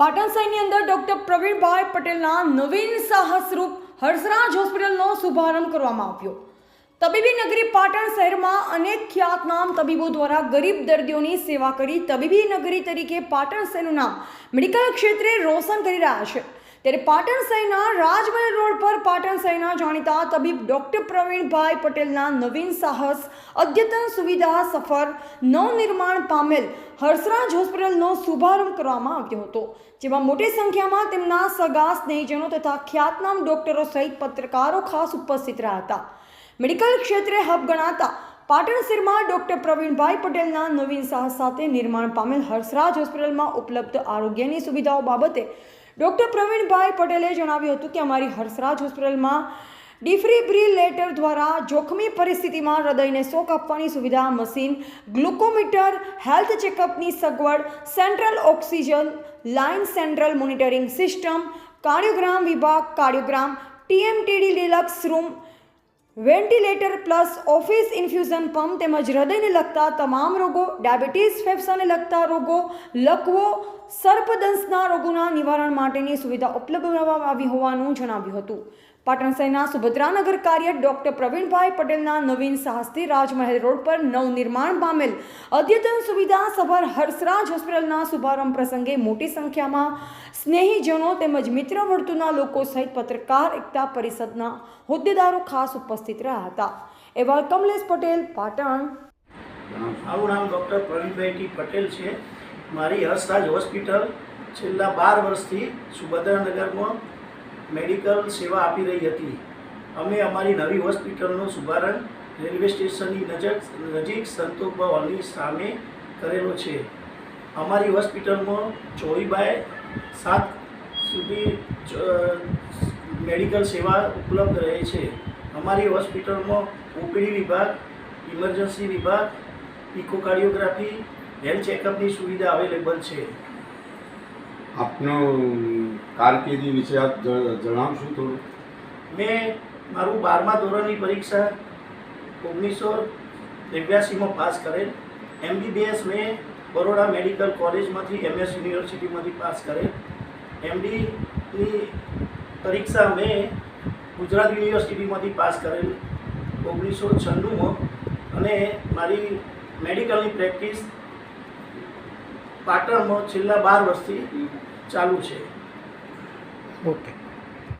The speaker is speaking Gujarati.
પાટણ શહેરની અંદર ડોક્ટર પ્રવીણભાઈ પટેલના નવીન સાહસરૂપ હર્ષરાજ હોસ્પિટલનો શુભારંભ કરવામાં આવ્યો. તબીબી નગરી પાટણ શહેરમાં અનેક ખ્યાતનામ તબીબો દ્વારા ગરીબ દર્દીઓની સેવા કરી તબીબી નગરી તરીકે પાટણ શહેરનું નામ મેડિકલ ક્ષેત્રે રોશન કરી રહ્યા છે. ત્યારે પાટણ શહેરના રાજમહેલ રોડ પર પાટણ શહેરના જાણીતા તબીબ ડોક્ટર પ્રવીણભાઈ પટેલના નવીન સાહસ, અદ્યતન સુવિધા સફર, નવનિર્માણ પામેલ હર્ષરાજ હોસ્પિટલનો શુભારંભ કરવામાં આવ્યો હતો, જેમાં મોટી સંખ્યામાં તેમના સગા, સ્નેહીજનો તથા ખ્યાતનામ ડોક્ટરો સહિત પત્રકારો ખાસ ઉપસ્થિત રહ્યા હતા. મેડિકલ ક્ષેત્રે હબ ગણાતા પાટણ શહેરમાં ડોક્ટર પ્રવીણભાઈ પટેલના નવીન સાહસ સાથે નિર્માણ પામેલ હર્ષરાજ હોસ્પિટલમાં ઉપલબ્ધ આરોગ્યની સુવિધાઓ બાબતે ડોક્ટર પ્રવીણભાઈ પટેલે જણાવ્યું હતું કે અમારી હર્ષરાજ હોસ્પિટલમાં ડિફ્રીબ્રિલેટર દ્વારા જોખમી પરિસ્થિતિમાં હૃદયને શોક આપવાની સુવિધા, મશીન, ગ્લુકોમીટર, હેલ્થ ચેકઅપની સગવડ, central oxygen, line central monitoring system, cardiogram વિભાગ, cardiogram, TMTD deluxe room ventilator plus office infusion pump તેમજ હૃદયને લગતા તમામ રોગો, ડાયાબિટીસ, ફેફસાને લગતા રોગો, લકવો, સર્પદંશના રોગોના નિવારણ માટેની સુવિધા ઉપલબ્ધ કરવામાં આવી હોવાનું જણાવ્યું હતું. પાટણ શહેરના સુભદ્રાનગર કાર્ય ડોક્ટર પ્રવીણભાઈ પટેલના નવીન સાહસથી રાજમહેલ રોડ પર નવનિર્માણ પામેલ અદ્યતન સુવિધા સભર હર્ષરાજ હોસ્પિટલના શુભારંભ પ્રસંગે મોટી સંખ્યામાં સ્નેહીજનો તેમજ મિત્ર વર્તુળના લોકો સહિત પત્રકાર એકતા પરિષદના હોદ્દેદારો ખાસ ઉપસ્થિત રહ્યા હતા. એવા કમલેશ પટેલ, પાટણ. મારું નામ ડૉક્ટર પ્રવીણભાઈ પટેલ છે. મારી હર્ષરાજ હોસ્પિટલ છેલ્લા બાર વર્ષથી સુભદ્રાનગરમાં મેડિકલ સેવા આપી રહી હતી. અમે અમારી નવી હોસ્પિટલનો શુભારંભ રેલવે સ્ટેશનની નજીક નજીક સંતોષબા હોલની સામે કરેલો છે. અમારી હોસ્પિટલમાં બાય સાત સુધી મેડિકલ સેવા ઉપલબ્ધ રહે છે. અમારી હોસ્પિટલમાં ઓપીડી વિભાગ ઇમરજન્સી વિભાગ ઇકોકાર્ડિયોગ્રાફી હેલ્થ ચેકઅપની સુવિધા અવેલેબલ છે. આપનો કારકિર્દી વિશે આપ જણાવશો થોડું? મેં મારું બારમા ધોરણની પરીક્ષા ઓગણીસો નેવ્યાસીમાં પાસ કરેલ. એમબીબીએસ મેં બરોડા મેડિકલ કોલેજમાંથી એમએસ યુનિવર્સિટીમાંથી પાસ કરેલ એમડીની પરીક્ષા મેં ગુજરાત યુનિવર્સિટીમાંથી પાસ કરેલ ઓગણીસો છન્નુંમાં અને મારી મેડિકલની પ્રેક્ટિસ પાટણમાં છેલ્લા બાર વર્ષથી ચાલુ છે. ઓકે.